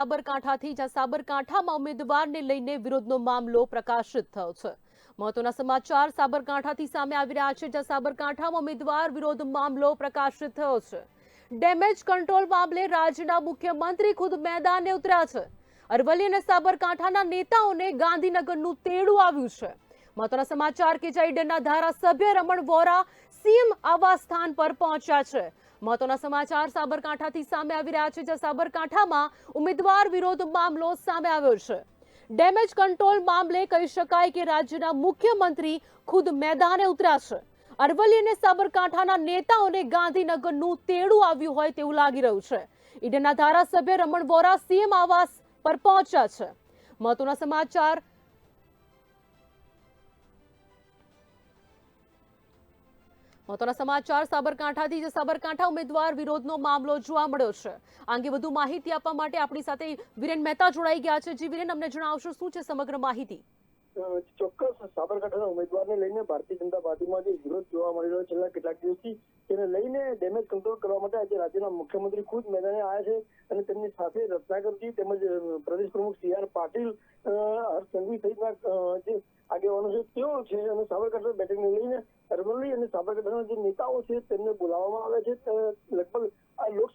સાબરકાંઠાથી, જ્યાં સાબરકાંઠામાં ઉમેદવારને લઈને વિરોધનો મામલો પ્રકાશિત થયો છે. મહત્વના સમાચાર સાબરકાંઠાથી સામે આવી રહ્યા છે, જ્યાં સાબરકાંઠામાં ઉમેદવાર વિરોધ મામલો પ્રકાશિત થયો છે. ડેમેજ કંટ્રોલ મામલે રાજ્યના મુખ્યમંત્રી ખુદ મેદાને ઉતર્યા છે. અરવલ્લી અને સાબરકાંઠાના નેતાઓને ગાંધીનગરનું તેડું આવ્યું છે. મહત્વના સમાચાર કે જ્યાં ઈડરના ધારાસભ્ય રમણ વોરા સીએમ આવાસ સ્થાન પર પહોંચ્યા છે. મહત્વના સમાચાર સાબરકાંઠાથી સામે આવી રહ્યા છે, જ્યાં સાબરકાંઠામાં ઉમેદવાર વિરોધ મામલો સામે આવ્યો છે. ડેમેજ કંટ્રોલ મામલે કહી શકાય કે રાજ્યના મુખ્યમંત્રી ખુદ મેદાને ઉતર્યા છે. અરવલ્લી અને સાબરકાંઠાના નેતાઓને ગાંધીનગરનું તેડું આવ્યું હોય તેવું લાગી રહ્યું છે. ઈડનના ધારાસભ્ય રમણ વોરા સીએમ આવાસ પર પહોંચ્યા છે. મહત્વના સમાચાર મહત્વના સમાચાર સાબરકાંઠાથી. જે સાબરકાંઠા ઉમેદવાર વિરોધનો મામલો જોવા મળ્યો છે. આ અંગે વધુ માહિતી આપવા માટે આપણી સાથે વિરેન મહેતા જોડાઈ ગયા છે. જી વિરેન, અમને જણાવશો શું છે સમગ્ર માહિતી? ચોક્કસ સાબરકાંઠાના ઉમેદવારને લઈને ભારતીય જનતા પાર્ટીમાં જે વિરોધ જોવા મળી રહ્યો છેલ્લા કેટલાક દિવસથી, તેને લઈને ડેમેજ કંટ્રોલ કરવા માટે આજે રાજ્યના મુખ્યમંત્રી ખુદ મેદાને આવ્યા છે અને તેમની સાથે રત્નાકરજી તેમજ પ્રદેશ પ્રમુખ સી આર પાટીલ હર્ષ સંઘવી સહિતના જે આગેવાનો છે તેઓ છે અને સાબરકાંઠા બેઠકને લઈને અરવલ્લી અને સાબરકાંઠાના જે નેતાઓ છે તેમને બોલાવવામાં આવે છે. લગભગ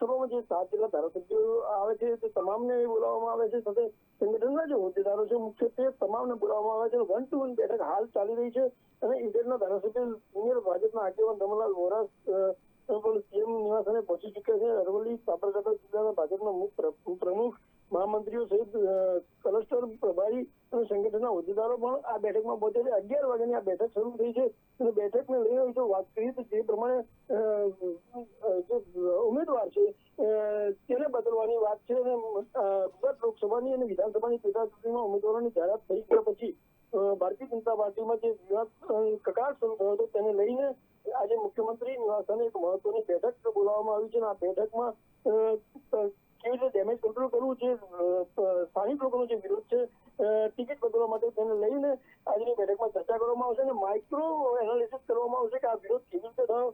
લોકસભામાં જે સાત જેટલા ધારાસભ્યો આવે છે, તે તમામને બોલાવવામાં આવે છે, સાથે સંગઠનના જે હોદ્દેદારો છે, મુખ્ય તે તમામને બોલાવવામાં આવે છે. વન ટુ વન બેઠક હાલ ચાલી રહી છે અને ઈડરના ધારાસભ્ય સિનિયર ભાજપના આગેવાન રમણલાલ વોરા પણ સીએમ નિવાસને પહોંચી ચૂક્યા છે. અરવલ્લી, સાબરકાંઠા જિલ્લાના ભાજપના મુખ પ્ર- પ્રમુખ મહામંત્રીઓ સહિત અ, પ્રભારી અને સંગઠનના હોદ્દેદારો પણ આ બેઠકમાં પહોંચ્યા છે. અગિયાર વાગ્યાની આ બેઠક શરૂ થઈ છે અને બેઠકને લઈને જો વાત કરીએ તો જે પ્રમાણે જે ઉમેદવાર છે તેને બદલવાની વાત છે અને ગુજરાત લોકસભાની અને વિધાનસભાની પેટા ઉમેદવારોની જાહેરાત થઈ ગયા પછી ભારતીય જનતા પાર્ટીમાં જે વિવાદ કકાર શરૂ થયો હતો તેને લઈને આજે મુખ્યમંત્રી નિવાસસ્થાને એક મહત્વની બેઠક બોલાવવામાં આવી છે અને આ બેઠકમાં કેવી ડેમેજ કંટ્રોલ કરવું છે સ્થાનિક લોકોનો જે વિરોધ છે ટિકિટ બદલવા માટે તેને લઈને આજની બેઠકમાં ચર્ચા કરવામાં આવશે અને માઇક્રો એનાલિસિસ કરવામાં આવશે કે આ વિરોધ કેવી રીતે થયો.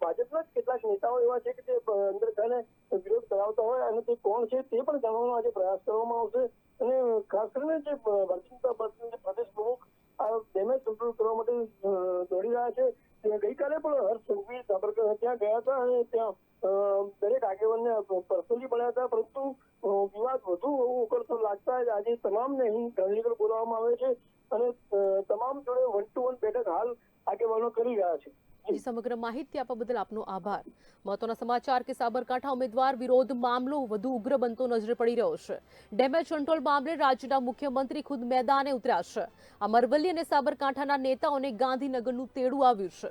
ભાજપના કેટલાક નેતાઓ એવા છે કે જે અંદર ખાને વિરોધ કરાવતા હોય અને તે કોણ છે તે પણ જાણવાનો આજે પ્રયાસ કરવામાં આવશે. અને ખાસ કરીને જે ભારતીય જનતા પાર્ટીના પ્રદેશ પ્રમુખ આ ડેમેજ કંટ્રોલ કરવા માટે દોડી રહ્યા છે ગઈકાલે પણ હર્ષ સંઘવી સાબરકાંઠા ત્યાં ગયા હતા અને ત્યાં દરેક આગેવાનને પર્સનલી મળ્યા હતા, પરંતુ વિવાદ વધુ ઉકળતો લાગતા જ આજે તમામને અહીં ગાંધીનગર બોલાવવામાં આવે છે અને તમામ જોડે વન ટુ વન બેઠક હાલ આગેવાનો કરી રહ્યા છે. સમગ્ર માહિતી આપવા બદલ આપનો આભાર. મહત્વના સમાચાર કે સાબરકાંઠા ઉમેદવાર વિરોધ મામલો વધુ ઉગ્ર બનતો નજરે પડી રહ્યો છે. ડેમેજ કંટ્રોલ મામલે રાજ્યના મુખ્યમંત્રી ખુદ મેદાને ઉતર્યા છે. આ મરવલ્લી અને સાબરકાંઠાના નેતાઓને ગાંધીનગરનું તેડું આવ્યું છે.